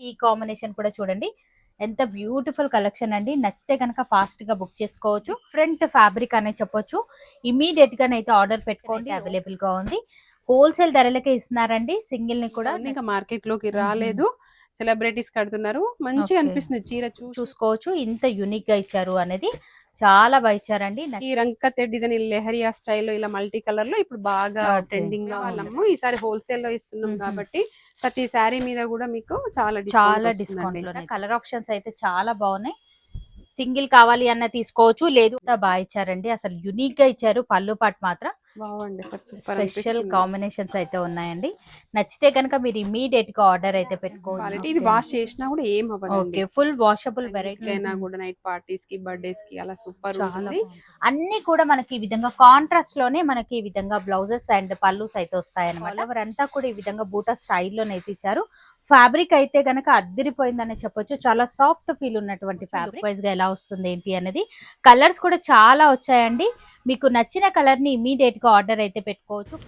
ఈ కాంబినేషన్ కూడా చూడండి. ఎంత బ్యూటిఫుల్ కలెక్షన్ అండి. నచ్చితే కనుక ఫాస్ట్గా బుక్ చేసుకోవచ్చు. ఫ్రంట్ ఫ్యాబ్రిక్ అనే చెప్పొచ్చు. ఇమీడియట్గా అయితే ఆర్డర్ పెట్టుకోండి. అవైలబుల్గా ఉంది. హోల్సేల్ ధరలకే ఇస్తున్నారండి. సింగిల్ని కూడా ఇంకా మార్కెట్లోకి రాలేదు. సెలబ్రిటీస్ కడుతున్నారు. మంచిగా. అనిపిస్తుంది చీర చూసి. చూసుకోవచ్చు. ఇంత యూనిక్గా ఇచ్చారు అనేది. చాలా బాగా ఇచ్చారండి ఈ రంకతే డిజైన్ లెహరియా స్టైల్లో ఇలా మల్టీ కలర్లో ఇప్పుడు బాగా. ట్రెండింగ్గా. వాళ్ళము ఈసారి హోల్సేల్లో ఇస్తున్నాం Mhm. కాబట్టి ప్రతి శారీ మీద కూడా మీకు చాలా చాలా డిస్కౌంట్. కలర్ ఆప్షన్స్ అయితే చాలా బాగున్నాయి సింగిల్ కావాలి అన్న తీసుకోవచ్చు లేదు. బాగా ఇచ్చారండి. అసలు యునిక్గా ఇచ్చారు. పళ్ళు పాటు మాత్రం స్పెషల్ కాంబినేషన్స్ అయితే ఉన్నాయండి. నచ్చితే కనుక మీరు ఇమీడియట్గా ఆర్డర్ అయితే క్వాలిటీ ఇది వాష్ చేసినా కూడా ఏం ఓకే ఫుల్ వాషబుల్ వెరైటీ అయినా కూడా నైట్ పార్టీస్కి బర్త్డేస్కి అలా సూపర్. అన్ని కూడా మనకి ఈ విధంగా కాంట్రాస్ట్లోనే మనకి ఈ విధంగా బ్లౌజెస్ అండ్ పళ్ళుస్ అయితే వస్తాయి అనమాట ఎవరంతా కూడా ఈ విధంగా బూటా స్టైల్లోనే అయితే ఇచ్చారు. ఫ్యాబ్రిక్ అయితే గనక అద్దరిపోయిందని చెప్పొచ్చు. చాలా సాఫ్ట్ ఫీల్ ఉన్నటువంటి ఫ్యాబ్రిక్. వైజ్గా ఎలా వస్తుంది ఏంటి అనేది కలర్స్ కూడా చాలా వచ్చాయండి. మీకు నచ్చిన కలర్ని ఇమీడియట్గా ఆర్డర్ అయితే పెట్టుకోవచ్చు.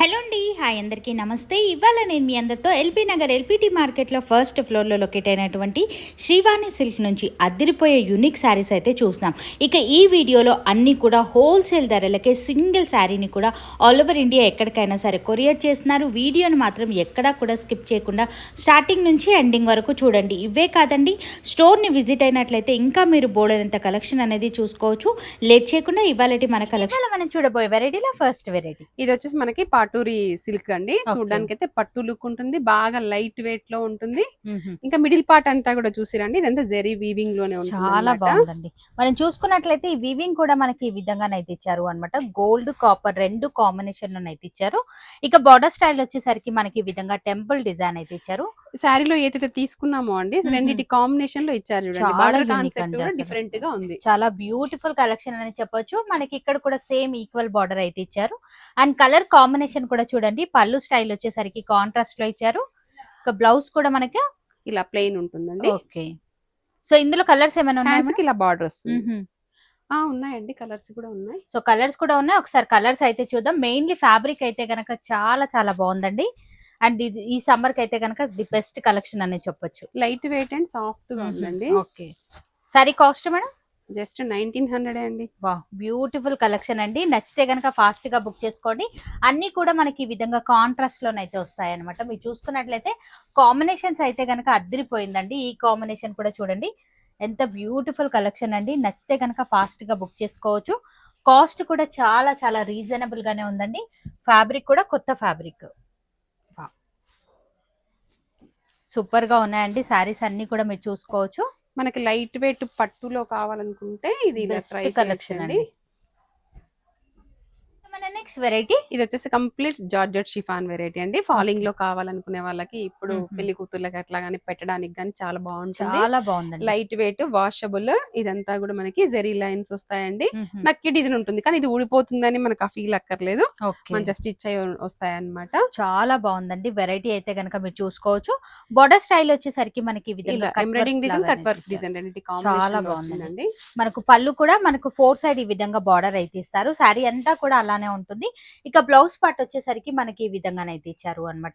హలో అండి హాయ్ అందరికీ నమస్తే. ఇవాళ నేను మీ అందరితో L B Nagar L P T మార్కెట్లో ఫస్ట్ ఫ్లోర్లో లొకేట్ అయినటువంటి శ్రీవాణి సిల్క్ నుంచి అద్దరిపోయే యూనిక్ శారీస్ అయితే చూస్తాం ఇక ఈ వీడియోలో అన్నీ కూడా హోల్సేల్ ధరలకే సింగిల్ శారీని కూడా ఆల్ ఓవర్ ఇండియా ఎక్కడికైనా సరే కొరియర్ చేస్తున్నారు. వీడియోని మాత్రం ఎక్కడా కూడా స్కిప్ చేయకుండా స్టార్టింగ్ నుంచి ఎండింగ్ వరకు చూడండి. ఇవే కాదండి స్టోర్ని విజిట్ అయినట్లయితే ఇంకా మీరు బోర్డనంత కలెక్షన్ అనేది చూసుకోవచ్చు. లేట్ చేయకుండా ఇవాళ మన కలెక్షన్ మనం చూడబోయే వెరైటీలో ఫస్ట్ వెరైటీ ఇది వచ్చేసి మనకి పాటూరి సిల్క్ అండి. చూడడానికి అయితే పట్టు లుక్ ఉంటుంది. బాగా లైట్ వెయిట్లో ఉంటుంది. ఇంకా మిడిల్ పార్ట్ అంతా కూడా చూసిరండి. ఇదంతా జెరీ వీవింగ్లోనే ఉంటుంది చాలా. బాగుందండి. మనం చూసుకున్నట్లయితే ఈ వివింగ్ కూడా మనకి ఈ విధంగానైతే ఇచ్చారు అన్నమాట. గోల్డ్ కాపర్ రెండు కాంబినేషన్లో అయితే ఇచ్చారు. ఇక బార్డర్ స్టైల్ వచ్చేసరికి మనకి ఈ విధంగా టెంపుల్ డిజైన్ అయితే ఇచ్చారు. శారీలో ఏదైతే తీసుకున్నామో అండి. రెండింటి కాంబినేషన్లో ఇచ్చారు చూడండి. బార్డర్ కాన్సెప్ట్ కూడా. డిఫరెంట్గా ఉంది. చాలా బ్యూటిఫుల్ కలెక్షన్ అని చెప్పొచ్చు. మనకి ఇక్కడ కూడా సేమ్ ఈక్వల్ బార్డర్ అయితే ఇచ్చారు. అండ్ కలర్ కాంబినేషన్ కూడా చూడండి. పళ్ళు స్టైల్ వచ్చేసరికి కాంట్రాస్ట్లో ఇచ్చారు. ఇక బ్లౌజ్ కూడా మనకి ఇలా ప్లెయిన్ ఉంటుందండి. ఓకే సో ఇందులో కలర్స్ ఏమైనా ఉన్నాయి ఇలా బార్డర్ వస్తుంది. ఉన్నాయండి. కలర్స్ కూడా ఉన్నాయి. సో కలర్స్ కూడా ఉన్నాయి. ఒకసారి కలర్స్ అయితే చూద్దాం. మెయిన్లీ ఫ్యాబ్రిక్ అయితే గనక చాలా చాలా బాగుందండి. అండ్ ఇది ఈ సమ్మర్కి అయితే గనక ది బెస్ట్ కలెక్షన్ అనే చెప్పొచ్చు. లైట్ వెయిట్ అండ్ సాఫ్ట్గా ఉందండి. Okay sari cost madam? Just nineteen hundred అండి. వా బ్యూటిఫుల్ కలెక్షన్ అండి. నచ్చితే గనక ఫాస్ట్గా బుక్ చేసుకోండి. అన్ని కూడా మనకి ఈ విధంగా కాంట్రాస్ట్ లోనైతే వస్తాయి అనమాట మీరు చూసుకున్నట్లయితే కాంబినేషన్స్ అయితే గనక అద్దరిపోయిందండి. ఈ కాంబినేషన్ కూడా చూడండి. ఎంత బ్యూటిఫుల్ కలెక్షన్ అండి. నచ్చితే గనక ఫాస్ట్గా బుక్ చేసుకోవచ్చు. కాస్ట్ కూడా చాలా చాలా రీజనబుల్ గానే ఉందండి. ఫ్యాబ్రిక్ కూడా కొత్త ఫ్యాబ్రిక్ సూపర్గా ఉన్నాయండి. శారీస్ అన్ని కూడా మీరు చూసుకోవచ్చు. మనకి లైట్ వెయిట్ పట్టులో కావాలనుకుంటే ఇది కలెక్షన్. అండి. నెక్స్ట్ వెరైటీ ఇది వచ్చేసి కంప్లీట్ జార్జెట్ షిఫాన్ వెరైటీ అండి. ఫాలింగ్లో కావాలనుకునే వాళ్ళకి ఇప్పుడు. పెళ్ళి కూతుర్లకి అట్లా గానీ పెట్టడానికి గానీ చాలా బాగుంటుంది. చాలా బాగుందండి. లైట్ వెయిట్ వాషబుల్ ఇదంతా కూడా మనకి జెరీ లైన్స్ వస్తాయండి. నక్కి డిజైన్ ఉంటుంది కానీ ఇది ఊడిపోతుందని మనకు ఆ ఫీల్ అక్కర్లేదు. ఓకే. మన జస్ట్ ఇచ్చే వస్తాయి అనమాట చాలా బాగుందండి. వెరైటీ అయితే గనక మీరు చూసుకోవచ్చు. బోర్డర్ స్టైల్ వచ్చేసరికి మనకి embroidering design cut work. Design చాలా బాగుందండి. మనకు పళ్ళు కూడా మనకు ఫోర్ సైడ్ ఈ విధంగా బార్డర్ అయితే ఇస్తారు. శారీ అంతా కూడా అలానే ఉంటుంది. ఇక బ్లౌజ్ పార్ట్ వచ్చేసరికి మనకి ఈ విధంగానైతే ఇచ్చారు అన్నమాట.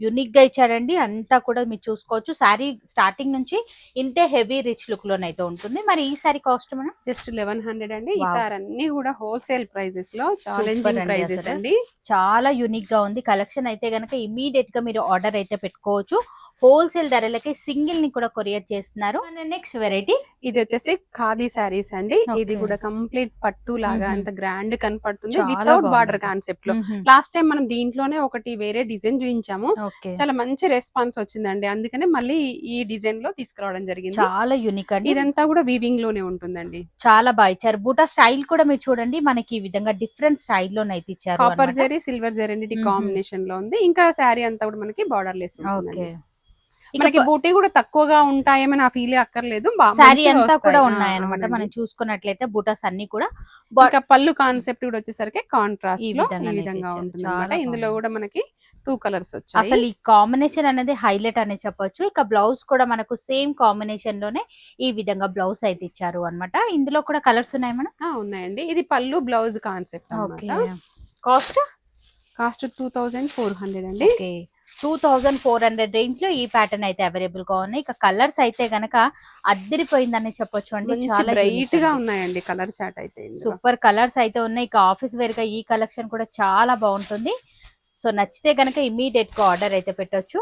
యూనిక్గా ఇచ్చారండి అంతా కూడా మీరు చూసుకోవచ్చు. శారీ స్టార్టింగ్ నుంచి ఇంతే హెవీ రిచ్ లుక్ లోనైతే ఉంటుంది. మరి ఈ సారీ కాస్ట్ మనం జస్ట్ లెవెన్ హండ్రెడ్ అండి. Wow. ఈసారి అన్ని కూడా హోల్సేల్ ప్రైజెస్లో ఛాలెంజింగ్ ప్రైజెస్. అండి. చాలా యూనిక్గా ఉంది. కలెక్షన్ అయితే గనక ఇమీడియట్గా మీరు ఆర్డర్ అయితే పెట్టుకోవచ్చు. హోల్సేల్ ధరలకి సింగిల్ని కూడా కొరియర్ చేస్తున్నారు. నెక్స్ట్ వెరైటీ ఇది వచ్చేసి ఖాదీ శారీస్ అండి. ఇది. కూడా కంప్లీట్ పట్టు లాగా. అంత గ్రాండ్ కనపడుతుంది. వితౌట్. బార్డర్ కాన్సెప్ట్లో. లాస్ట్ టైం మనం దీంట్లోనే ఒకటి వేరే డిజైన్ చూపించాము ఓకే. చాలా మంచి రెస్పాన్స్ వచ్చిందండి. అందుకనే మళ్ళీ ఈ డిజైన్లో తీసుకురావడం జరిగింది. చాలా యూనిక్ అండి. ఇదంతా కూడా వీవింగ్లోనే ఉంటుందండి. చాలా బాగా ఇచ్చారు. బూటా స్టైల్ కూడా మీరు చూడండి. మనకి ఈ విధంగా డిఫరెంట్ స్టైల్లోనైతే ఇచ్చారు copper. Zari silver zari Mhm. కాంబినేషన్లో ఉంది. ఇంకా శారీ అంతా కూడా మనకి బార్డర్ లెస్ ఓకే. మనకి బూటీ కూడా తక్కువగా ఉంటాయేమని ఆ ఫీల్ అక్కర్లేదు. శారీ అంతా కూడా వస్తాయి. ఉన్నాయి ఆ, అనమాట అవునండి. మనం చూసుకున్నట్లయితే బూటాస్ అన్ని కూడా ఇంకా పళ్ళు కాన్సెప్ట్ కూడా వచ్చేసరికి కాంట్రాస్ట్ ఈ విధంగా. ఉంటుంది అనమాట ఇందులో. కూడా మనకి టూ కలర్స్ వచ్చాయి. అసలు ఈ కాంబినేషన్ అనేది హైలైట్ అనే చెప్పొచ్చు. ఇక బ్లౌజ్ కూడా మనకు సేమ్ కాంబినేషన్లోనే ఈ విధంగా బ్లౌజ్ అయితే ఇచ్చారు అన్నమాట. ఇందులో కూడా కలర్స్ ఉన్నాయి మనం ఉన్నాయండి. ఇది పళ్ళు blouse concept cost? Cost two thousand four hundred అండి. Okay. Two thousand four hundred రేంజ్లో ఈ ప్యాటర్న్ అయితే అవైలబుల్గా ఉన్నాయి. ఇక కలర్స్ అయితే గనక అద్దరిపోయిందని చెప్పొచ్చు అండి చాలా బ్రైట్గా ఉన్నాయండి కలర్ చాట్ అయితే. సూపర్ కలర్స్ అయితే ఉన్నాయి. ఇక ఆఫీస్ వేర్గా ఈ కలెక్షన్ కూడా చాలా బాగుంటుంది. సో నచ్చితే గనక ఇమీడియట్గా ఆర్డర్ అయితే పెట్టొచ్చు.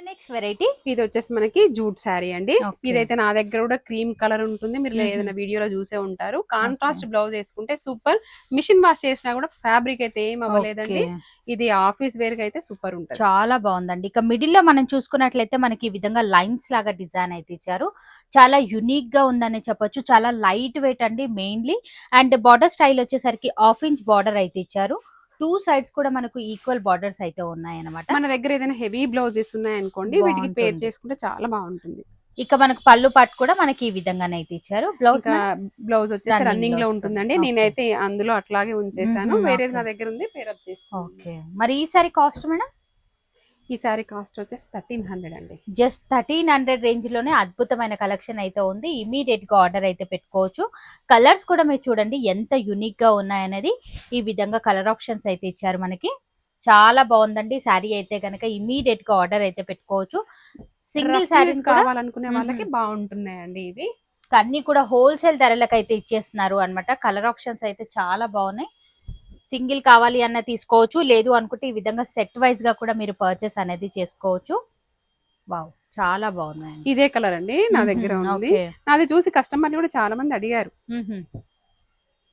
నెక్స్ట్ వెరైటీ ఇది వచ్చేసి మనకి జూట్ శారీ అండి. ఇదైతే నా దగ్గర కూడా క్రీమ్ కలర్ ఉంటుంది. మీరు. ఏదైనా వీడియోలో చూసే ఉంటారు. కాంట్రాస్ట్ బ్లౌజ్ వేసుకుంటే సూపర్. మిషన్ వాష్ చేసినా కూడా ఫ్యాబ్రిక్ అయితే ఏం అవ్వలేదండి. ఇది ఆఫీస్ వేర్ అయితే సూపర్ ఉంటుంది. చాలా బాగుందండి. ఇక మిడిల్లో మనం చూసుకున్నట్లయితే మనకి ఈ విధంగా లైన్స్ లాగా డిజైన్ అయితే ఇచ్చారు. చాలా యునిక్గా ఉందని చెప్పొచ్చు. చాలా లైట్ వెయిట్ అండి మెయిన్లీ అండ్ బార్డర్ స్టైల్ వచ్చేసరికి హాఫ్ ఇంచ్ బార్డర్ అయితే ఇచ్చారు. టూ సైడ్స్ కూడా మనకు ఈక్వల్ బార్డర్స్ అయితే ఉన్నాయి అనమాట మన దగ్గర ఏదైనా హెవీ బ్లౌజెస్ ఉన్నాయనుకోండి వీటికి పేర్. చేసుకుంటే చాలా బాగుంటుంది. ఇక మనకు పళ్ళు పాటు కూడా మనకి ఈ విధంగానే అయితే ఇచ్చారు. బ్లౌజ్ బ్లౌజ్ వచ్చేసి రన్నింగ్లో ఉంటుందండి. నేనైతే అందులో అట్లాగే ఉంచేసాను. వేరే okay. నా దగ్గర ఉంది పేరప్ చేసుకోండి ఓకే మరి ఈ సారీ కాస్ట్ మేడం? ఈ సారీ కాస్ట్ వచ్చేసి థర్టీన్ హండ్రెడ్ అండి. జస్ట్ థర్టీన్ హండ్రెడ్ రేంజ్లోనే అద్భుతమైన కలెక్షన్ అయితే ఉంది. ఇమీడియట్గా ఆర్డర్ అయితే పెట్టుకోవచ్చు. కలర్స్ కూడా మీరు చూడండి ఎంత యునిక్గా ఉన్నాయనేది ఈ విధంగా కలర్ ఆప్షన్స్ అయితే ఇచ్చారు మనకి. చాలా బాగుందండి శారీ అయితే కనుక ఇమీడియట్గా ఆర్డర్ అయితే పెట్టుకోవచ్చు. సింగిల్ శారీస్ కావాలనుకునే వాళ్ళకి. బాగుంటున్నాయండి ఇవి. అన్ని కూడా హోల్సేల్ ధరలకు అయితే ఇచ్చేస్తున్నారు అన్నమాట. కలర్ ఆప్షన్స్ అయితే చాలా బాగున్నాయి. సింగిల్ కావాలి అన్న తీసుకోవచ్చు లేదు అనుకుంటే ఈ విధంగా సెట్ వైజ్గా కూడా మీరు పర్చేస్ అనేది చేసుకోవచ్చు. వావ్ చాలా బాగున్నాయండి. ఇదే కలర్ అండి నా దగ్గర ఉంది. నాది చూసి కస్టమర్లు కూడా చాలా మంది అడిగారు.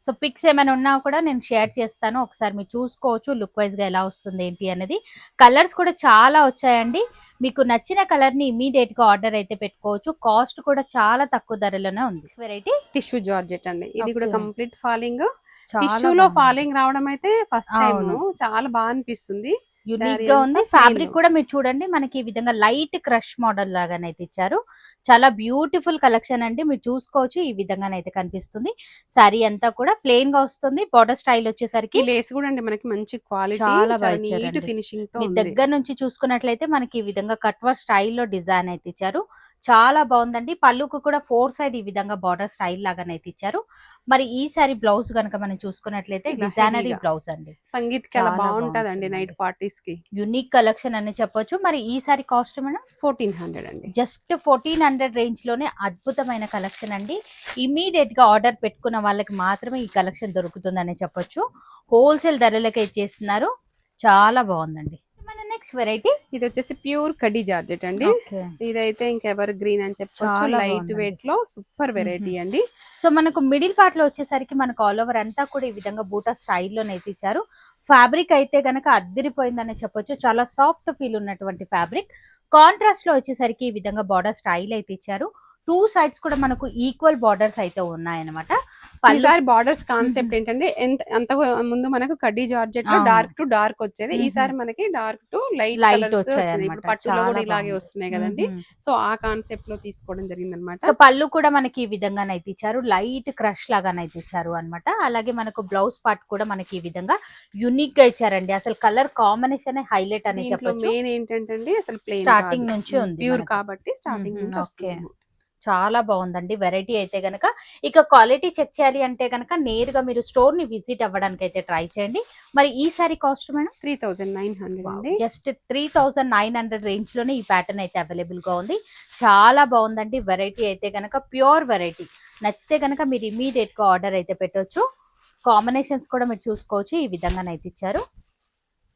సో పిక్స్ ఏమైనా ఉన్నా కూడా నేను షేర్ చేస్తాను. ఒకసారి మీరు చూసుకోవచ్చు లుక్ వైజ్గా ఎలా వస్తుంది ఏంటి అనేది. కలర్స్ కూడా చాలా వచ్చాయండి. మీకు నచ్చిన కలర్ని ఇమీడియట్గా ఆర్డర్ అయితే పెట్టుకోవచ్చు. కాస్ట్ కూడా చాలా తక్కువ ధరలోనే ఉంది. వెరైటీ టిష్యూ జార్జెట్ అండి. ఇది కూడా. కంప్లీట్ ఫాలింగ్ చాలా టిష్యూ లో బాగుంది. ఫాలింగ్ రావడం అయితే ఫస్ట్ టైం. చాలా బాగా అనిపిస్తుంది యూనిక్గా ఉంది. ఫ్యాబ్రిక్ కూడా మీరు చూడండి. మనకి ఈ విధంగా లైట్ క్రష్ మోడల్ లాగానైతే ఇచ్చారు. చాలా బ్యూటిఫుల్ కలెక్షన్ అండి. మీరు చూసుకోవచ్చు. ఈ విధంగానైతే కనిపిస్తుంది. సారీ అంతా కూడా ప్లెయిన్గా వస్తుంది. బార్డర్ స్టైల్ వచ్చేసరికి లేస్ కూడా అండి. మనకి మంచి క్వాలిటీ చాలా బాగా. ఫినిషింగ్తో మీ దగ్గర నుంచి చూసుకున్నట్లయితే మనకి ఈ విధంగా కట్వర్ స్టైల్లో డిజైన్ అయితే ఇచ్చారు. చాలా బాగుందండి. పళ్ళుకు కూడా ఫోర్ సైడ్ ఈ విధంగా బార్డర్ స్టైల్ లాగానైతే ఇచ్చారు. మరి ఈ సారీ బ్లౌజ్ కనుక మనం చూసుకున్నట్లయితే డిజైనరీ. బ్లౌజ్ అండి. సంగీత్ చాలా బాగుంటదండి. బాగుంటుంది. నైట్ పార్టీస్ కి. యునిక్ కలెక్షన్ అని చెప్పొచ్చు. మరి ఈ sari cost madam? Fourteen hundred అండి. జస్ట్ ఫోర్టీన్ హండ్రెడ్ రేంజ్లోనే అద్భుతమైన కలెక్షన్ అండి. ఇమీడియట్గా ఆర్డర్ పెట్టుకున్న వాళ్ళకి మాత్రమే ఈ కలెక్షన్ దొరుకుతుందని చెప్పొచ్చు. హోల్సేల్ ధరలకే ఇచ్చేస్తున్నారు. చాలా బాగుందండి. మన నెక్స్ట్ వెరైటీ ఇది వచ్చేసి ప్యూర్ కడ్డీ జార్జెట్ అండి. ఇదైతే ఇంకెవర్ గ్రీన్ అని చెప్పొచ్చు. లైట్. వెయిట్లో సూపర్ వెరైటీ అండి. సో మనకు మిడిల్ పార్ట్లో వచ్చేసరికి మనకు ఆల్ ఓవర్ అంతా కూడా ఈ విధంగా బూటా స్టైల్లో అయితే ఇచ్చారు ఫ్యాబ్రిక్ అయితే గనక అద్దరిపోయిందని చెప్పొచ్చు. చాలా సాఫ్ట్ ఫీల్ ఉన్నటువంటి ఫ్యాబ్రిక్. కాంట్రాస్ట్లో వచ్చేసరికి ఈ విధంగా బార్డర్ స్టైల్ అయితే ఇచ్చారు. టూ సైడ్స్ కూడా మనకు ఈక్వల్ బార్డర్స్ అయితే ఉన్నాయన్నమాట. ఈసారి బార్డర్స్ కాన్సెప్ట్ ఏంటంటే ఎంత అంత ముందు మనకు కడ్డీ జార్జెట్లో. డార్క్ టు డార్క్ వచ్చేది. ఈసారి మనకి డార్క్ టు లైట్ వచ్చాయి వచ్చింది. పట్టులో కూడా ఇలాగే. వస్తున్నాయి కదండి. సో ఆ కాన్సెప్ట్లో తీసుకోవడం జరిగింది అనమాట పళ్ళు కూడా మనకి ఈ విధంగానైతే ఇచ్చారు. లైట్ క్రష్ లాగానైతే ఇచ్చారు అన్నమాట. అలాగే మనకు బ్లౌజ్ పార్ట్ కూడా మనకి ఈ విధంగా యునిక్గా ఇచ్చారండి. అసలు కలర్ కాంబినేషన్ హైలైట్ అని దీంట్లో చెప్పొచ్చు. మెయిన్ ఏంటంటే అసలు Starting నుంచి ఉంది ప్యూర్. కాబట్టి స్టార్టింగ్ నుంచి చాలా బాగుందండి. వెరైటీ అయితే గనక ఇక క్వాలిటీ చెక్ చేయాలి అంటే గనక నేరుగా మీరు స్టోర్ని విజిట్ అవ్వడానికి అయితే ట్రై చేయండి. మరి ఈ sari cost madam? Three thousand nine hundred అండి. Just three thousand nine hundred రేంజ్లోనే ఈ ప్యాటర్న్ అయితే అవైలబుల్గా ఉంది. చాలా బాగుందండి. వెరైటీ అయితే గనక ప్యూర్ వెరైటీ. నచ్చితే గనక మీరు ఇమీడియట్గా ఆర్డర్ అయితే పెట్టొచ్చు. కాంబినేషన్స్ కూడా మీరు చూసుకోవచ్చు. ఈ విధంగానైతే ఇచ్చారు.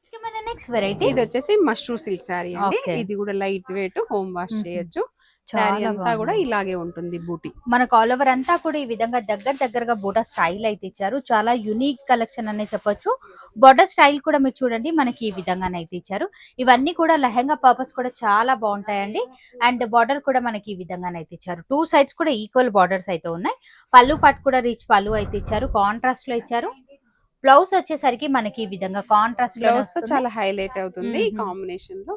ఇక మన నెక్స్ట్ వెరైటీ? ఇది వచ్చేసి మష్రూ సిల్క్ శారీ అండి. ఇది కూడా లైట్ వెయిట్ హోమ్ వాష్. చేయొచ్చు. శారీ అంతా కూడా. ఇలాగే ఉంటుంది బూటీ. మనకు ఆల్ ఓవర్ అంతా కూడా ఈ విధంగా దగ్గర దగ్గరగా బోర్డర్ స్టైల్ అయితే ఇచ్చారు. చాలా యునిక్ కలెక్షన్ అనే చెప్పొచ్చు. బోర్డర్ స్టైల్ కూడా మీరు చూడండి మనకి ఈ విధంగానే అయితే ఇచ్చారు. ఇవన్నీ కూడా లెహంగా పర్పస్ కూడా చాలా బాగుంటాయండి. అండ్ బార్డర్ కూడా మనకి ఈ విధంగానే అయితే ఇచ్చారు. టూ సైడ్స్ కూడా ఈక్వల్ బార్డర్స్ అయితే ఉన్నాయి. పళ్ళు పాటు కూడా రీచ్ పళ్ళు అయితే ఇచ్చారు. కాంట్రాస్ట్లో ఇచ్చారు. బ్లౌజ్ వచ్చేసరికి మనకి ఈ విధంగా కాంట్రాస్ట్లో బ్లౌజ్తో చాలా హైలైట్ అవుతుంది ఈ. కాంబినేషన్లో.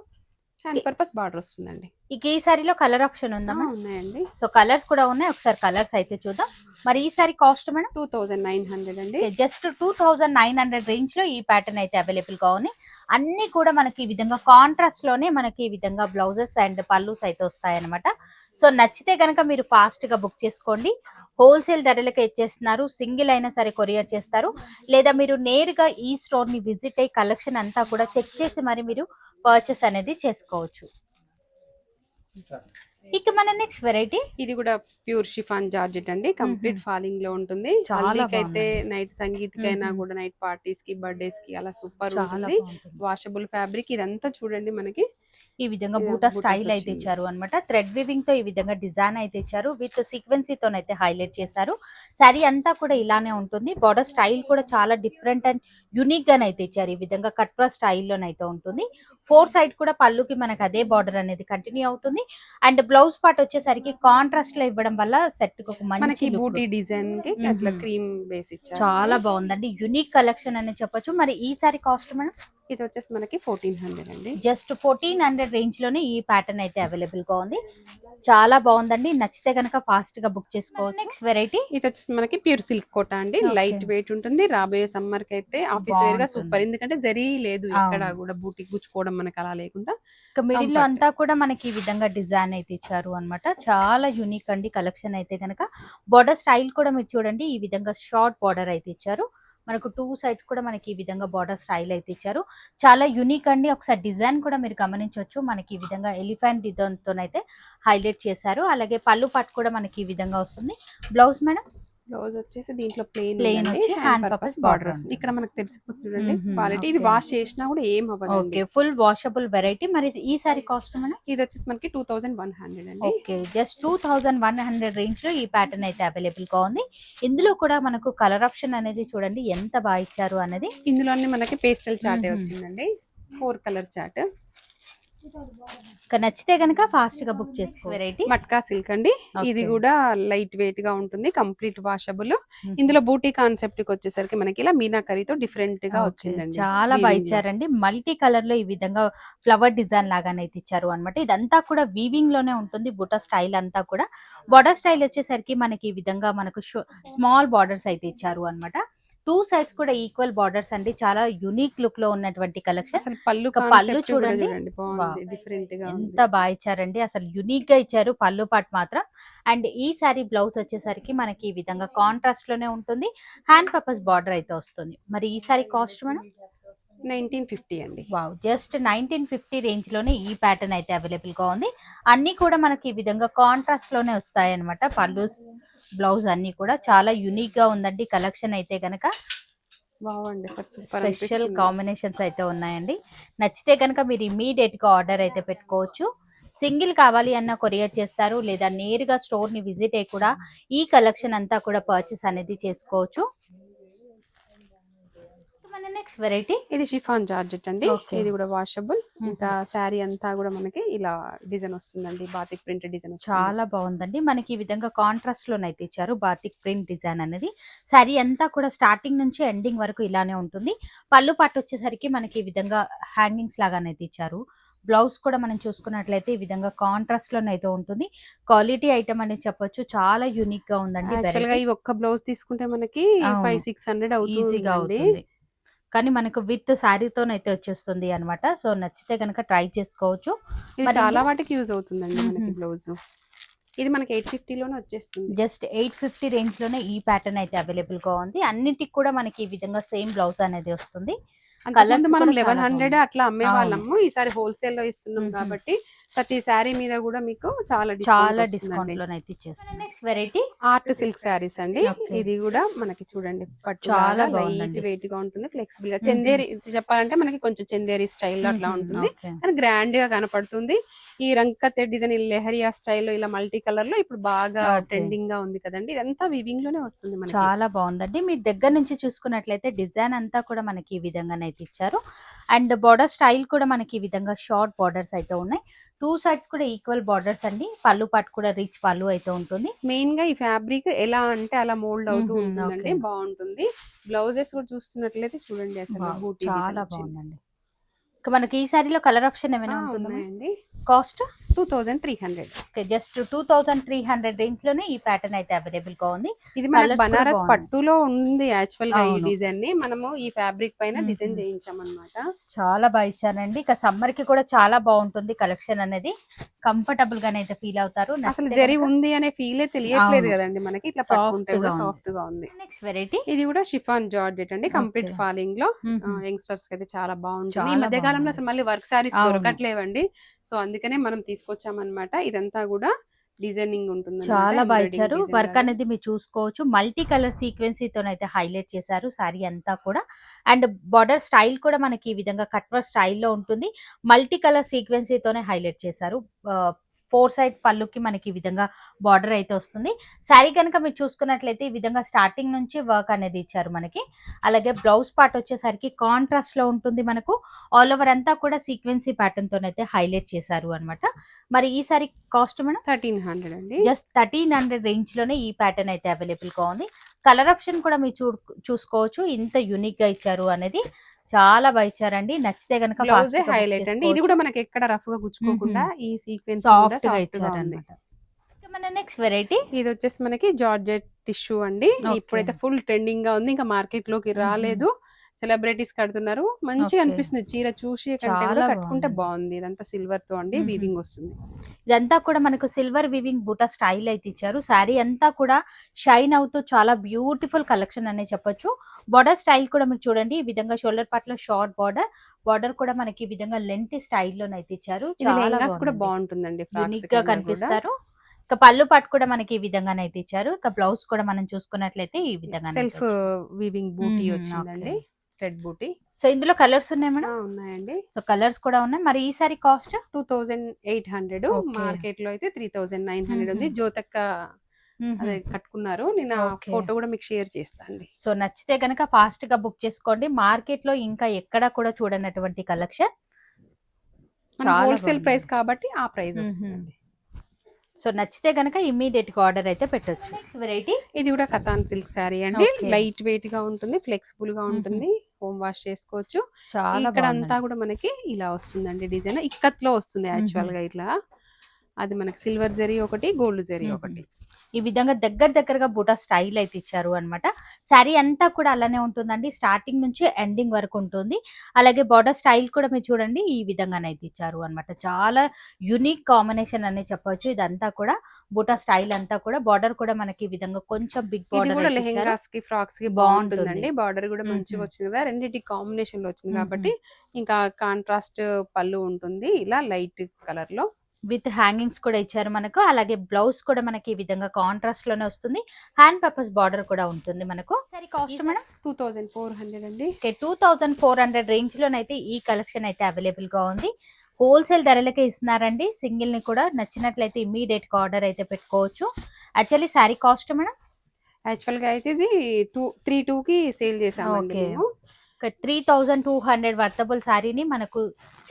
హ్యాండ్ పర్పస్ బార్డర్ వస్తుందండి. ఇక ఈ సారీలో కలర్ ఆప్షన్ ఉందా ఉన్నాయండి. సో కలర్స్ కూడా ఉన్నాయి. ఒకసారి కలర్స్ అయితే చూద్దాం. మరి ఈ sari cost madam? Two thousand nine hundred అండి. Just two thousand nine hundred రేంజ్లో ఈ ప్యాటర్న్ అయితే అవైలబుల్గా ఉంది అన్ని కూడా మనకి ఈ విధంగా కాంట్రాస్ట్లోనే మనకి ఈ విధంగా బ్లౌజెస్ అండ్ పల్లూస్ అయితే వస్తాయి అనమాట సో నచ్చితే కనుక మీరు ఫాస్ట్గా బుక్ చేసుకోండి. హోల్సేల్ ధరలకే ఇచ్చేస్తున్నారు. సింగిల్ అయినా సరే కొరియర్ చేస్తారు. లేదా మీరు నేరుగా ఈ స్టోర్ని విజిట్ అయ్యి కలెక్షన్ అంతా కూడా చెక్ చేసి మరి మీరు పర్చేస్ అనేది చేసుకోవచ్చు. ఇక మన నెక్స్ట్ వెరైటీ ఇది కూడా ప్యూర్ షిఫాన్ జార్జెట్ అండి. కంప్లీట్ ఫాలింగ్లో ఉంటుంది. అయితే. నైట్ సంగీత్ కైనా మ్మ్. కూడా నైట్ పార్టీస్కి బర్త్డేస్కి అలా సూపర్ ఉంటుంది. వాషబుల్ ఫ్యాబ్రిక్ ఇదంతా చూడండి మనకి. ఈ విధంగా బూటా స్టైల్ అయితే. ఇచ్చారు అనమాట థ్రెడ్ వివింగ్తో ఈ విధంగా డిజైన్ అయితే ఇచ్చారు విత్ సీక్వెన్సీతో అయితే హైలైట్ చేశారు. శారీ అంతా కూడా ఇలానే ఉంటుంది. బార్డర్ స్టైల్ కూడా చాలా డిఫరెంట్ అండ్ యునిక్ గానే అయితే ఇచ్చారు ఈ విధంగా కట్రా స్టైల్లోనైతే ఉంటుంది. ఫోర్ సైడ్ కూడా పళ్ళుకి మనకు అదే బార్డర్ అనేది కంటిన్యూ అవుతుంది. అండ్ బ్లౌజ్ పార్ట్ వచ్చేసరికి కాంట్రాస్ట్లో ఇవ్వడం వల్ల సెట్కు ఒక మంచి. బూటీ డిజైన్కి. అట్లా క్రీమ్ బేస్ ఇచ్చారు. చాలా బాగుందండి. యునిక్ కలెక్షన్ అని చెప్పొచ్చు. మరి ఈ సారీ కాస్ట్ మేడం? ఇది వచ్చేసి మనకి ఫోర్టీన్ హండ్రెడ్ అండి. జస్ట్ ఫోర్టీన్ హండ్రెడ్ రేంజ్లోనే ఈ ప్యాటర్న్ అయితే అవైలబుల్గా ఉంది. చాలా బాగుందండి. నచ్చితే గనక ఫాస్ట్గా బుక్ చేసుకోవచ్చు. నెక్స్ట్ వెరైటీ ఇది వచ్చేసి మనకి ప్యూర్ సిల్క్ కోట అండి. లైట్ వెయిట్ ఉంటుంది. రాబోయే సమ్మర్కి అయితే ఆఫీస్ వేర్గా. సూపర్. ఎందుకంటే జరీ లేదు అవును. కూడా బూటీ గుచ్చుకోవడం మనకి అలా లేకుండా ఇక మిడిల్లో. అంతా కూడా మనకి ఈ విధంగా డిజైన్ అయితే ఇచ్చారు అన్నమాట. చాలా యూనిక్ అండి కలెక్షన్ అయితే గనక. బార్డర్ స్టైల్ కూడా మీరు చూడండి. ఈ విధంగా షార్ట్ బార్డర్ అయితే ఇచ్చారు. మనకు టూ సైడ్స్ కూడా మనకి ఈ విధంగా బార్డర్ స్టైల్ అయితే ఇచ్చారు. చాలా యూనిక్ అండి. ఒకసారి డిజైన్ కూడా మీరు గమనించవచ్చు. మనకి ఈ విధంగా ఎలిఫెంట్ డిజైన్తోనైతే హైలైట్ చేశారు. అలాగే పళ్ళు పట్టు కూడా మనకి ఈ విధంగా వస్తుంది. బ్లౌజ్ మేడం బ్లౌజ్ వచ్చేసి దీంట్లో plain hand hand purpose border వస్తుంది. ఇక్కడ మనకు తెలిసిపోతుందండి మ్మ్. క్వాలిటీ ఇది. వాష్ చేసినా కూడా ఏం అవ్వదండి. ఓకే ఫుల్ వాషబుల్ వెరైటీ మరి ఈ సారీ కాస్ట్ మేడం? ఇది వచ్చేసి మనకి టూ థౌసండ్ వన్ హండ్రెడ్ అండి. Okay just two thousand one hundred రేంజ్లో ఈ ప్యాటర్న్ అయితే అవైలబుల్గా ఉంది. ఇందులో కూడా మనకు కలర్ ఆప్షన్ అనేది చూడండి ఎంత బాగా ఇచ్చారు అనేది. ఇందులోనే మనకి పేస్టల్ చాటే. వచ్చిందండి. ఫోర్ కలర్ చాట్ నచ్చితే గనక ఫాస్ట్గా బుక్ చేసుకో వెరైటీ. మట్కా సిల్క్ అండి. ఇది. కూడా లైట్ వెయిట్గా ఉంటుంది కంప్లీట్ వాషబుల్. ఇందులో బూటీ కాన్సెప్ట్కి వచ్చేసరికి మనకి ఇలా మీనాకరితో డిఫరెంట్గా వచ్చిందండి. చాలా బాగా. ఇచ్చారండి. మల్టీ కలర్లో ఈ విధంగా ఫ్లవర్ డిజైన్ లాగానే అయితే ఇచ్చారు అనమాట ఇదంతా కూడా వీవింగ్లోనే ఉంటుంది బుట్ట స్టైల్ అంతా కూడా. బార్డర్ స్టైల్ వచ్చేసరికి మనకి ఈ విధంగా మనకు స్మాల్ బార్డర్స్ అయితే ఇచ్చారు అన్నమాట. టూ సైడ్స్ కూడా ఈక్వల్ బార్డర్స్ అండి. చాలా యునిక్ లుక్లో ఉన్నటువంటి కలెక్షన్. పళ్ళు పళ్ళు చూడండి. డిఫరెంట్గా ఎంత బాగా ఇచ్చారండి. అసలు యునిక్గా ఇచ్చారు పళ్ళు పాటు మాత్రం. అండ్ ఈ సారీ బ్లౌజ్ వచ్చేసరికి మనకి ఈ విధంగా కాంట్రాస్ట్లోనే ఉంటుంది. హ్యాండ్ పర్పస్ బార్డర్ అయితే వస్తుంది. మరి ఈ sari cost madam? Nineteen fifty అండి. వావ్. జస్ట్ నైన్టీన్ ఫిఫ్టీ రేంజ్లోనే ఈ ప్యాటర్న్ అయితే అవైలబుల్గా ఉంది. అన్ని కూడా మనకి ఈ విధంగా కాంట్రాస్ట్లోనే వస్తాయి అనమాట పళ్ళు బ్లౌజ్ అన్ని కూడా చాలా యునిక్గా ఉందండి. కలెక్షన్ అయితే గనక స్పెషల్ కాంబినేషన్స్ అయితే ఉన్నాయండి. నచ్చితే కనుక మీరు ఇమీడియట్గా ఆర్డర్ అయితే పెట్టుకోవచ్చు. సింగిల్ కావాలి అన్న కొరియర్ చేస్తారు లేదా నేరుగా స్టోర్ని విజిట్ అయ్యి కూడా ఈ కలెక్షన్ అంతా కూడా పర్చేస్ అనేది చేసుకోవచ్చు. మన నెక్స్ట్ వెరైటీ ఇది షిఫాన్ జార్జెట్ అండి. ఇది కూడా వాషబుల్. ఇంకా శారీ అంతా కూడా మనకి ఇలా డిజైన్ వస్తుందండి. బాతిక్ ప్రింట్ డిజైన్ చాలా బాగుందండి. మనకి ఈ విధంగా కాంట్రాస్ట్ లోనైతే ఇచ్చారు. బాతిక్ ప్రింట్ డిజైన్ అనేది. శారీ అంతా కూడా స్టార్టింగ్ నుంచి ఎండింగ్ వరకు ఇలానే ఉంటుంది. పళ్ళు పట్టు వచ్చేసరికి మనకి ఈ విధంగా హ్యాంగింగ్స్ లాగానైతే ఇచ్చారు. బ్లౌజ్ కూడా మనం చూసుకున్నట్లయితే ఈ విధంగా కాంట్రాస్ట్ లోనైతే ఉంటుంది. క్వాలిటీ ఐటమ్ అనేది చెప్పొచ్చు. చాలా యూనిక్గా ఉందండి ఈ ఒక్క బ్లౌజ్ తీసుకుంటే మనకి. ఫైవ్ సిక్స్ హండ్రెడ్ ఈజీగా అవుతుంది. కానీ మనకు విత్ శారీతోనైతే వచ్చేస్తుంది అన్నమాట సో నచ్చితే కనుక ట్రై చేసుకోవచ్చు ఇది చాలా వాటికి యూజ్ అవుతుందండి మనకి. బ్లౌజ్ ఇది మనకి ఎయిట్లోనే వచ్చేస్తుంది జస్ట్ ఎయిట్ ఫిఫ్టీ రేంజ్లోనే ఈ ప్యాటర్న్ అయితే అవైలబుల్గా ఉంది అన్నిటికి కూడా మనకి ఈ విధంగా సేమ్ బ్లౌజ్ అనేది వస్తుంది మనం లెవెన్ హండ్రెడ్. అట్లా అమ్మే అవును. వాళ్ళము ఈసారి హోల్సేల్లో ఇస్తున్నాం. కాబట్టి ప్రతి శారీ మీద కూడా మీకు చాలా చాలా discount next variety art silk saris అండి. ఇది కూడా మనకి చూడండి చాలా. లైట్ వెయిట్గా ఉంటుంది ఫ్లెక్సిబుల్గా. చందేరి చెప్పాలంటే మనకి కొంచెం చందేరి స్టైల్ అట్లా ఉంటుంది. కానీ గ్రాండ్గా కనపడుతుంది. ఈ రంకతే డిజైన్ లెహరియా స్టైల్లో ఇలా మల్టీ కలర్లో ఇప్పుడు బాగా. ట్రెండింగ్గా ఉంది కదండి. ఇదంతా వివింగ్లోనే వస్తుంది మనకి. చాలా బాగుందండి. మీరు దగ్గర నుంచి చూసుకున్నట్లయితే డిజైన్ అంతా కూడా మనకి ఈ విధంగానైతే ఇచ్చారు. అండ్ బార్డర్ స్టైల్ కూడా మనకి ఈ విధంగా షార్ట్ బార్డర్స్ అయితే ఉన్నాయి. టూ సైడ్స్ కూడా ఈక్వల్ బార్డర్స్ అండి. పళ్ళు పట్టు కూడా రిచ్ పళ్ళు అయితే ఉంటుంది. మెయిన్గా ఈ ఫ్యాబ్రిక్ ఎలా అంటే అలా మోల్డ్ అవుతూ ఉంటుందండి. okay. బాగుంటుంది. బ్లౌజెస్ కూడా చూస్తున్నట్లయితే చూడండి అసలు చాలా. బాగుందండి. మనకి ఈ సారీలో కలర్ ఆప్షన్ ఏమైనా ఆ, ఉంటుందా ఉన్నాయండి. Cost? Two thousand three hundred. Okay just two thousand three hundred రేంజ్లోనే ఈ ప్యాటర్న్ అయితే అవైలబుల్గా ఉంది. ఇది మన బనారస్. పట్టులో ఉంది యాక్చువల్గా ఈ. డిజైన్ని మనము ఈ ఫ్యాబ్రిక్ పైన. డిజైన్ చేయించామన్నమాట. చాలా బాగా ఇచ్చానండి ఇక సమ్మర్కి కూడా చాలా బాగుంటుంది కలెక్షన్ అనేది. కంఫర్టబుల్ గానే అయితే ఫీల్ అవుతారు. అసలు జరి ఉంది అనే ఫీలే తెలియట్లేదు. కదండి మనకి. ఇట్లా. సాఫ్ట్గా ఉంది. నెక్స్ట్ వెరైటీ ఇది కూడా షిఫాన్ జార్జెట్ అండి. కంప్లీట్. ఫాలింగ్లో యంగ్స్టర్స్కి అయితే చాలా బాగుంటుంది. ఈ మధ్య కాలంలో. అసలు మళ్ళీ వర్క్ సారీస్. దొరకట్లేవండి. సో అందుకనే మనం తీసుకొచ్చామన్నమాట. ఇదంతా కూడా డిజైనింగ్ ఉంటుంది చాలా బాగా ఇచ్చారు. వర్క్ అనేది మీరు చూసుకోవచ్చు. మల్టీ కలర్ సీక్వెన్సీతో అయితే హైలైట్ చేశారు సారీ అంతా కూడా. అండ్ బార్డర్ స్టైల్ కూడా మనకి ఈ విధంగా కట్వర్ స్టైల్లో ఉంటుంది. మల్టీ కలర్ సీక్వెన్సీతోనే హైలైట్ చేశారు. ఫోర్ సైడ్ పళ్ళుకి మనకి ఈ విధంగా బార్డర్ అయితే వస్తుంది. శారీ కనుక మీరు చూసుకున్నట్లయితే ఈ విధంగా స్టార్టింగ్ నుంచి వర్క్ అనేది ఇచ్చారు మనకి. అలాగే బ్లౌజ్ పార్ట్ వచ్చేసరికి కాంట్రాస్ట్లో ఉంటుంది మనకు. ఆల్ ఓవర్ అంతా కూడా సీక్వెన్సీ ప్యాటర్న్ తోనైతే హైలైట్ చేశారు అన్నమాట. మరి ఈ sari cost madam? Thirteen hundred అండి. జస్ట్ థర్టీన్ హండ్రెడ్ రేంజ్లోనే ఈ ప్యాటర్న్ అయితే అవైలబుల్గా ఉంది. కలర్ ఆప్షన్ కూడా మీరు చూ చూసుకోవచ్చు. ఇంత యూనిక్గా ఇచ్చారు అనేది చాలా బాగా ఇచ్చారండి. నచ్చితే కనుక బ్లౌజ్ హైలైట్ అండి. ఇది కూడా మనకి ఎక్కడ రఫ్గా గుచ్చుకోకుండా ఈ సీక్వెన్స్ సాఫ్ట్గా సాఫ్ట్గా ఇచ్చారు ఉంది అనమాట మన నెక్స్ట్ వెరైటీ ఇది వచ్చేసి మనకి జార్జెట్ టిష్యూ అండి. ఇప్పుడైతే ఫుల్ ట్రెండింగ్గా ఉంది. ఇంకా మార్కెట్లోకి. రాలేదు. సెలబ్రిటీస్ కడుతున్నారు. మంచిగా. అనిపిస్తుంది. చీర చూసి కంటే కట్టుకుంటే బాగుంది. ఇదంతా సిల్వర్తో అండి. వీవింగ్ వస్తుంది. ఇదంతా కూడా మనకు సిల్వర్ వివింగ్ బూటా స్టైల్ అయితే ఇచ్చారు. శారీ అంతా కూడా షైన్ అవుతూ చాలా బ్యూటిఫుల్ కలెక్షన్ అనే చెప్పొచ్చు. బార్డర్ స్టైల్ కూడా మీరు చూడండి. ఈ విధంగా షోల్డర్ పార్ట్లో షార్ట్ బార్డర్ బార్డర్ కూడా మనకి ఈ విధంగా లెంత్ స్టైల్లోనైతే ఇచ్చారు. చాలా కూడా. బాగుంటుందండి యూనిక్గా కనిపిస్తారు. ఇక పళ్ళు పాటు కూడా మనకి ఈ విధంగానే అయితే ఇచ్చారు. ఇక బ్లౌజ్ కూడా మనం చూసుకున్నట్లయితే ఈ విధంగా సెల్ఫ్ వీవింగ్ బూటీ వచ్చిందండి. థ్రెడ్ బూటీ. సో ఇందులో కలర్స్ ఉన్నాయి మేడం? ఉన్నాయండి. సో కలర్స్ కూడా ఉన్నాయి. మరి ఈ sari cost? Two thousand eight hundred. మార్కెట్లో అయితే త్రీ థౌజండ్ నైన్ హండ్రెడ్ ఉంది. జ్యోతక్క అదే కట్టుకున్నారు. నేను. ఫోటో కూడా మీకు షేర్ చేస్తా అండి. సో నచ్చితే గనక ఫాస్ట్గా బుక్ చేసుకోండి. మార్కెట్లో ఇంకా ఎక్కడ కూడా చూడనటువంటి కలెక్షన్. హోల్సేల్. ప్రైస్ కాబట్టి ఆ ప్రైస్. వస్తుంది సో నచ్చితే గనక ఇమ్మీడియట్గా ఆర్డర్ అయితే పెట్టొచ్చు. నెక్స్ట్ వెరైటీ ఇది కూడా కథాన్ సిల్క్ శారీ అండి. లైట్ వెయిట్గా ఉంటుంది ఫ్లెక్సిబుల్గా ఉంటుంది. హోమ్ వాష్ చేసుకోవచ్చు. ఇక్కడ అంతా కూడా మనకి ఇలా వస్తుందండి డిజైన్. ఇక్కత్లో వస్తుంది యాక్చువల్గా ఇట్లా. అది మనకి సిల్వర్ జరీ ఒకటి గోల్డ్ జరీ. ఒకటి. ఈ విధంగా దగ్గర దగ్గరగా బుటా స్టైల్ అయితే ఇచ్చారు అన్నమాట. శారీ అంతా కూడా అలానే ఉంటుందండి. స్టార్టింగ్ నుంచి ఎండింగ్ వరకు ఉంటుంది. అలాగే బార్డర్ స్టైల్ కూడా మీరు చూడండి ఈ విధంగానైతే ఇచ్చారు అన్నమాట. చాలా యునిక్ కాంబినేషన్ అని చెప్పొచ్చు. ఇదంతా కూడా బుటా స్టైల్ అంతా కూడా బార్డర్ కూడా మనకి ఈ విధంగా కొంచెం బిగ్ బార్డర్ లెహెంగాస్కి ఫ్రాక్స్కి బాగుంటుంది. బాగుంటుందండి. బార్డర్ కూడా మంచిగా. వచ్చింది కదా. రెండింటి కాంబినేషన్లో వచ్చింది. కాబట్టి ఇంకా కాంట్రాస్ట్ పళ్ళు ఉంటుంది. ఇలా లైట్ కలర్లో విత్ హ్యాంగింగ్స్ కూడా ఇచ్చారు మనకు. అలాగే బ్లౌజ్ కూడా మనకి ఈ విధంగా కాంట్రాస్ట్లోనే వస్తుంది. హ్యాండ్ పర్పస్ బార్డర్ కూడా ఉంటుంది మనకు. సరే cost madam two thousand four hundred అండి. Okay two thousand four hundred range లోనైతే ఈ కలెక్షన్ అయితే అవైలబుల్గా ఉంది. హోల్సేల్ ధరలకే ఇస్తున్నారండి. సింగిల్ని కూడా నచ్చినట్లయితే ఇమీడియట్గా ఆర్డర్ అయితే పెట్టుకోవచ్చు. యాక్చువల్లీ శారీ కాస్ట్ మేడం యాక్చువల్గా అయితే ఇది టూ త్రీ టూ కి సేల్ చేసామండి three thousand two hundred worthable శారీని మనకు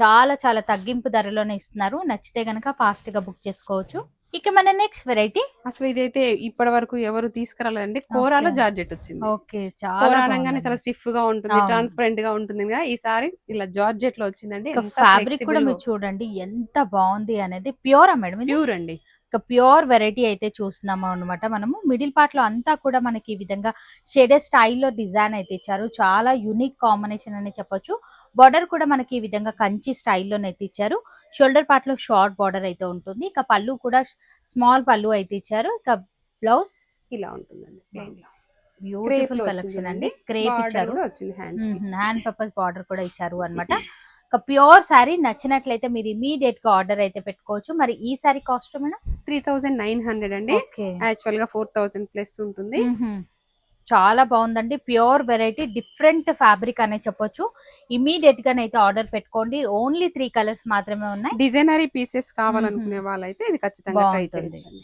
చాలా చాలా తగ్గింపు ధరలోనే ఇస్తున్నారు. నచ్చితే గనక ఫాస్ట్గా బుక్ చేసుకోవచ్చు. ఇక మన నెక్స్ట్ వెరైటీ. అసలు ఇదైతే ఇప్పటి వరకు ఎవరు తీసుకురాలేదండి. కోరాలో. జార్జెట్ వచ్చింది. ఓకే చాలా చాలా స్టిఫ్గా ఉంటుంది. ట్రాన్స్పరెంట్గా ఉంటుంది కదా. ఈసారి ఇలా జార్జెట్లో వచ్చిందండి ఫ్యాబ్రిక్ కూడా మీరు చూడండి ఎంత బాగుంది అనేది. ప్యూరా మేడం ప్యూర్ అండి. ఒక ప్యూర్ వెరైటీ అయితే చూస్తున్నాము అనమాట మనము. మిడిల్ పార్ట్లో అంతా కూడా మనకి ఈ విధంగా షేడెడ్ స్టైల్లో డిజైన్ అయితే ఇచ్చారు. చాలా యూనిక్ కాంబినేషన్ అని చెప్పొచ్చు. బార్డర్ కూడా మనకి ఈ విధంగా కంచి స్టైల్లోనైతే ఇచ్చారు. షోల్డర్ పార్ట్లో షార్ట్ బార్డర్ అయితే ఉంటుంది. ఇక పళ్ళు కూడా స్మాల్ పళ్ళు అయితే ఇచ్చారు. ఇక బ్లౌజ్ ఇలా ఉంటుందండి. బ్యూటిఫుల్ కలెక్షన్ అండి. క్రేప్ ఇచ్చారు. హ్యాండ్ పర్పస్ బార్డర్ కూడా ఇచ్చారు అన్నమాట. ఒక ప్యూర్ శారీ నచ్చినట్లయితే మీరు ఇమీడియట్గా ఆర్డర్ అయితే పెట్టుకోవచ్చు. మరి ఈ sari cost madam? Three thousand nine hundred అండి. యాక్చువల్గా ఫోర్ థౌసండ్ ప్లస్ ఉంటుంది. చాలా బాగుందండి. ప్యూర్ వెరైటీ డిఫరెంట్ ఫ్యాబ్రిక్ అనే చెప్పొచ్చు. ఇమీడియట్గా అయితే ఆర్డర్ పెట్టుకోండి. ఓన్లీ త్రీ కలర్స్ మాత్రమే ఉన్నాయి. డిజైనరీ పీసెస్ కావాలనుకునే వాళ్ళైతే ఇది ఖచ్చితంగా ట్రై. చేయొచ్చండి